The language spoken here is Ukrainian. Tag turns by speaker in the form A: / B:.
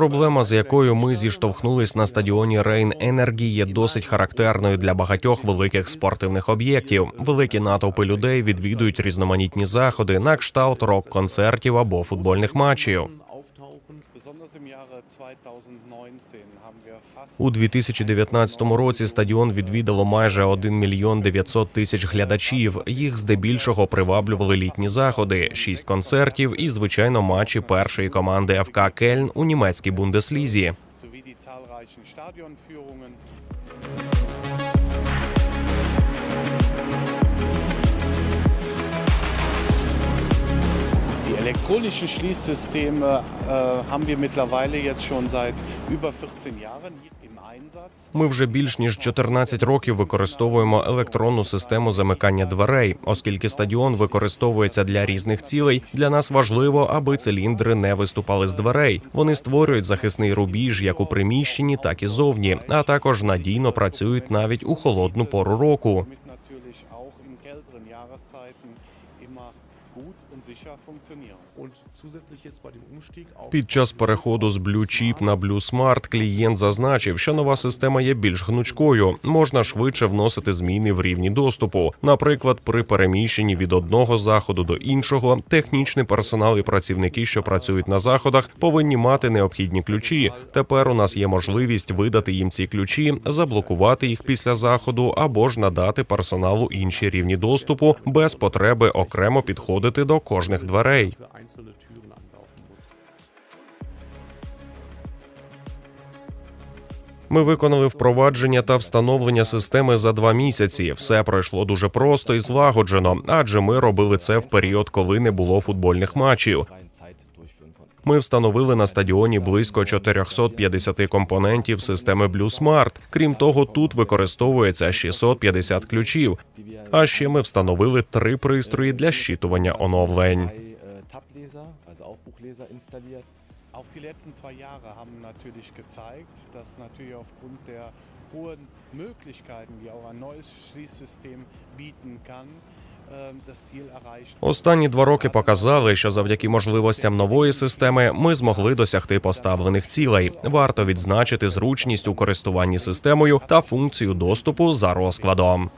A: Проблема, з якою ми зіштовхнулись на стадіоні Рейн Енергі, є досить характерною для багатьох великих спортивних об'єктів. Великі натовпи людей відвідують різноманітні заходи на кшталт рок-концертів або футбольних матчів. У 2019 році стадіон відвідало майже 1 мільйон 900 тисяч глядачів. Їх здебільшого приваблювали літні заходи, шість концертів і звичайно матчі першої команди ФК Кельн у німецькій бундеслізі.
B: Stadionführungen. Die elektronischen Schließsysteme äh, haben wir mittlerweile jetzt schon seit über 14 Jahren.
A: Ми вже більш ніж 14 років використовуємо електронну систему замикання дверей, оскільки стадіон використовується для різних цілей. Для нас важливо, аби циліндри не виступали з дверей. Вони створюють захисний рубіж як у приміщенні, так і зовні, а також надійно працюють навіть у холодну пору року.
B: Damit natürlich auch in kälteren Jahreszeiten immer gut und sicher funktionieren.
C: Und zusätzlich jetzt bei dem Umstieg auf
A: Під час переходу з Blue Chip на Blue Smart клієнт зазначив, що нова система є більш гнучкою. Можна швидше вносити зміни в рівні доступу. Наприклад, при переміщенні від одного заходу до іншого, технічний персонал і працівники, що працюють на заходах, повинні мати необхідні ключі. Тепер у нас є можливість видати їм ці ключі, заблокувати їх після заходу або ж надати персоналу інші рівні доступу без потреби окремо підходити до кожних дверей. Ми виконали впровадження та встановлення системи за два місяці. Все пройшло дуже просто і злагоджено, адже ми робили це в період, коли не було футбольних матчів. Ми встановили на стадіоні близько 450 компонентів системи Blue Smart. Крім того, тут використовується 650 ключів. А ще ми встановили три пристрої для щитування оновлень.
D: äh.
B: Auch die letzten zwei Jahre haben natürlich gezeigt, dass natürlich aufgrund der hohen Möglichkeiten, die auch ein neues Schließsystem bieten kann, das
A: Останні два роки показали, що завдяки можливостям нової системи ми змогли досягти поставлених цілей. Варто відзначити зручність у користуванні системою та функцію доступу за розкладом.